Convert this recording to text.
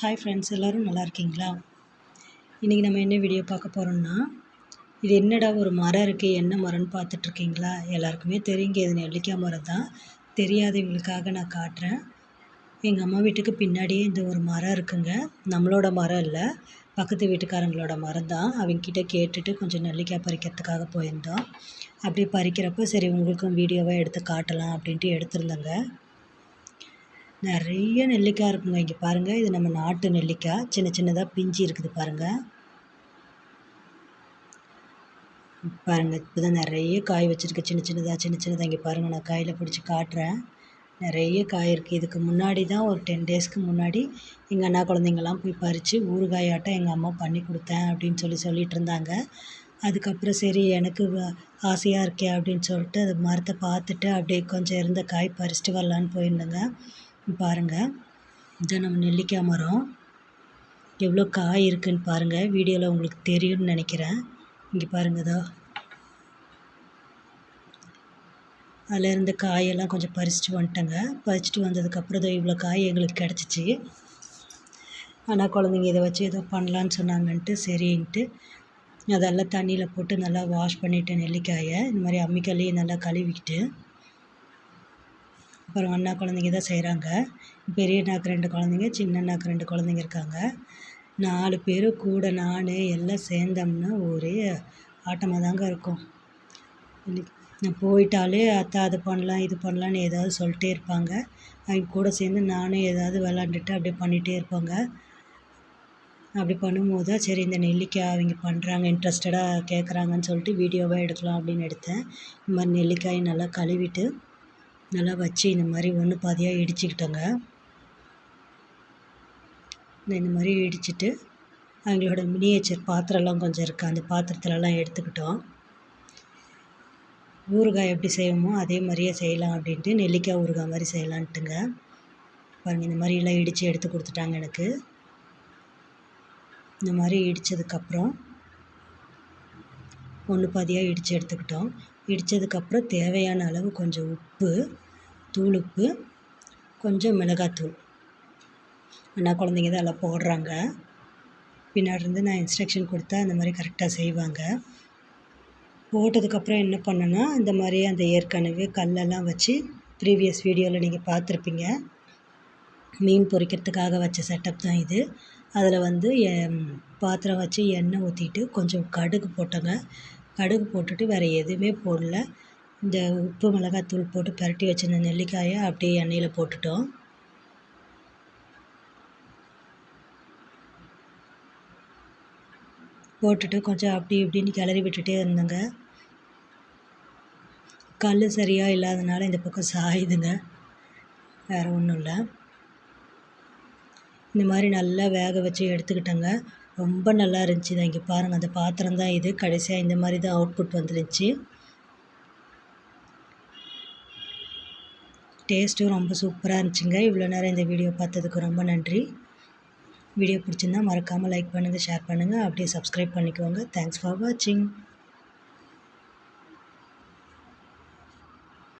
Hi friends எல்லோரும் நல்லா இருக்கீங்களா? இன்றைக்கி நம்ம என்ன வீடியோ பார்க்க போகிறோம்னா இது என்னடா ஒரு மரம் இருக்குது என்ன மரம்னு பார்த்துட்ருக்கீங்களா? எல்லாருக்குமே தெரியுங்க இது நெல்லிக்காய் மரம் தான். தெரியாதவங்களுக்காக நான் காட்டுறேன். எங்கள் அம்மா வீட்டுக்கு பின்னாடியே இந்த ஒரு மரம் இருக்குங்க. நம்மளோட மரம் இல்லை பக்கத்து வீட்டுக்காரங்களோட மரம் தான். அவங்கக்கிட்ட கேட்டுட்டு கொஞ்சம் நெல்லிக்காய் பறிக்கிறதுக்காக போயிருந்தோம். அப்படி பறிக்கிறப்போ சரி உங்களுக்கும் வீடியோவாக எடுத்து காட்டலாம் அப்படின்ட்டு எடுத்திருந்தேங்க. நிறைய நெல்லிக்காய் இருக்குங்க. இங்கே பாருங்கள் இது நம்ம நாட்டு நெல்லிக்காய். சின்ன சின்னதாக பிஞ்சு இருக்குது பாருங்கள் பாருங்கள் இப்போ தான் நிறைய காய் வச்சுருக்கு. சின்ன சின்னதாக சின்ன சின்னதாக இங்கே பாருங்கள் நான் காயில் பிடிச்சி காட்டுறேன். நிறைய காய் இருக்குது இதுக்கு முன்னாடி தான் ஒரு டென் டேஸ்க்கு முன்னாடி எங்கள் அண்ணா குழந்தைங்கள்லாம் போய் பறித்து ஊறுகாயாட்டம் எங்கள் அம்மா பண்ணி கொடுத்தேன் அப்படின்னு சொல்லி சொல்லிகிட்டு இருந்தாங்க. அதுக்கப்புறம் சரி எனக்கு ஆசையாக இருக்கே அப்படின்னு சொல்லிட்டு அது மரத்தை பார்த்துட்டு அப்படியே கொஞ்சம் இருந்த காய் பறிச்சிட்டு வரலான்னு போயிருந்தேங்க. பாருங்கள் இதான் நம்ம நெல்லிக்காய் மரம். எவ்வளோ காய் இருக்குதுன்னு பாருங்கள் வீடியோவில் உங்களுக்கு தெரியும்னு நினைக்கிறேன். இங்கே பாருங்கள் இதோ. அதில் இருந்த காயெல்லாம் கொஞ்சம் பறிச்சுட்டு வந்துட்டேங்க. பறிச்சுட்டு வந்ததுக்கப்புறம் இதோ இவ்வளோ காய் எங்களுக்கு கிடச்சிச்சு. ஆனால் குழந்தைங்க இதை வச்சு ஏதோ பண்ணலான்னு சொன்னாங்கன்ட்டு சரின்ட்டு. அதெல்லாம் தண்ணியில் போட்டு நல்லா வாஷ் பண்ணிவிட்டேன் நெல்லிக்காயை இந்த மாதிரி அம்மிக்கல்லையும் நல்லா கழுவிக்கிட்டு அப்புறம் அண்ணா குழந்தைங்க தான் செய்கிறாங்க பெரிய அண்ணாவுக்கு ரெண்டு குழந்தைங்க சின்ன அண்ணாக்கு ரெண்டு குழந்தைங்க இருக்காங்க. நாலு பேர் கூட நான் எல்லாம் சேர்ந்தோம்னா ஒரே ஆட்டமாக தாங்க இருக்கும் நான் போயிட்டாலே அத்தை அது பண்ணலாம் இது பண்ணலான்னு ஏதாவது சொல்லிட்டே இருப்பாங்க. அவங்க கூட சேர்ந்து நானும் ஏதாவது விளாண்டுட்டு அப்படியே பண்ணிகிட்டே இருப்பாங்க. அப்படி பண்ணும்போது தான் சரி இந்த நெல்லிக்காய் அவங்க பண்ணுறாங்க இன்ட்ரெஸ்டடாக கேட்குறாங்கன்னு சொல்லிட்டு வீடியோவாக எடுக்கலாம் அப்படின்னு எடுத்தேன். இந்த மாதிரி நெல்லிக்காயை நல்லா கழுவிட்டு நல்லா வச்சு இந்த மாதிரி ஒன்று பாதியாக இடிச்சுக்கிட்டோங்க. இந்த மாதிரி இடிச்சிட்டு அவங்களோட மினியேச்சர் பாத்திரம்லாம் கொஞ்சம் இருக்குது அந்த பாத்திரத்துலலாம் எடுத்துக்கிட்டோம். ஊறுகாய் எப்படி செய்வோமோ அதே மாதிரியே செய்யலாம் அப்படின்ட்டு நெல்லிக்காய் ஊறுகாய் மாதிரி செய்யலான்ட்டுங்க. பாருங்கள் இந்த மாதிரிலாம் இடித்து எடுத்து கொடுத்துட்டாங்க எனக்கு. இந்த மாதிரி இடித்ததுக்கப்புறம் ஒன்று பாதியாக இடித்து எடுத்துக்கிட்டோம். இடித்ததுக்கப்புறம் தேவையான அளவு கொஞ்சம் உப்பு தூள் உப்பு கொஞ்சம் மிளகாத்தூள். அண்ணா குழந்தைங்க தான் எல்லாம் போடுறாங்க. பின்னாடி இருந்து நான் இன்ஸ்ட்ரக்ஷன் கொடுத்தா அந்த மாதிரி கரெக்டாக செய்வாங்க. போட்டதுக்கப்புறம் என்ன பண்ணேன்னா இந்த மாதிரி அந்த ஏற்கனவே கல்லெல்லாம் வச்சு ப்ரீவியஸ் வீடியோவில் நீங்கள் பார்த்துருப்பீங்க. மீன் பொரிக்கிறதுக்காக வச்ச செட்டப் தான் இது. அதில் வந்து பாத்திரம் வச்சு எண்ணெய் ஊற்றிட்டு கொஞ்சம் கடுகு போட்டேங்க. கடுகு போட்டுட்டு வேறு எதுவுமே போடல. இந்த உப்பு மிளகாத்தூள் போட்டு பரட்டி வச்சிருந்த நெல்லிக்காயை அப்படியே எண்ணெயில் போட்டுட்டோம். போட்டுட்டு கொஞ்சம் அப்படி இப்படின்னு கிளறி விட்டுட்டே இருந்தேங்க. கல் சரியாக இல்லாதனால இந்த பக்கம் சாயுதுங்க. வேறு ஒன்றும் இல்லை. இந்த மாதிரி நல்லா வேக வச்சு எடுத்துக்கிட்டேங்க. ரொம்ப நல்லா இருந்துச்சு இதை இங்கே பாருங்கள் அந்த பாத்திரம் தான் இது. கடைசியாக இந்த மாதிரி தான் அவுட்புட் வந்துருந்துச்சு. டேஸ்ட்டும் ரொம்ப சூப்பராக இருந்துச்சுங்க. இவ்வளோ நேரம் இந்த வீடியோ பார்த்ததுக்கு ரொம்ப நன்றி. வீடியோ பிடிச்சிருந்தா மறக்காமல் லைக் பண்ணுங்கள் ஷேர் பண்ணுங்கள் அப்படியே சப்ஸ்கிரைப் பண்ணிக்கோங்க. தேங்க்ஸ் ஃபார் வாட்சிங்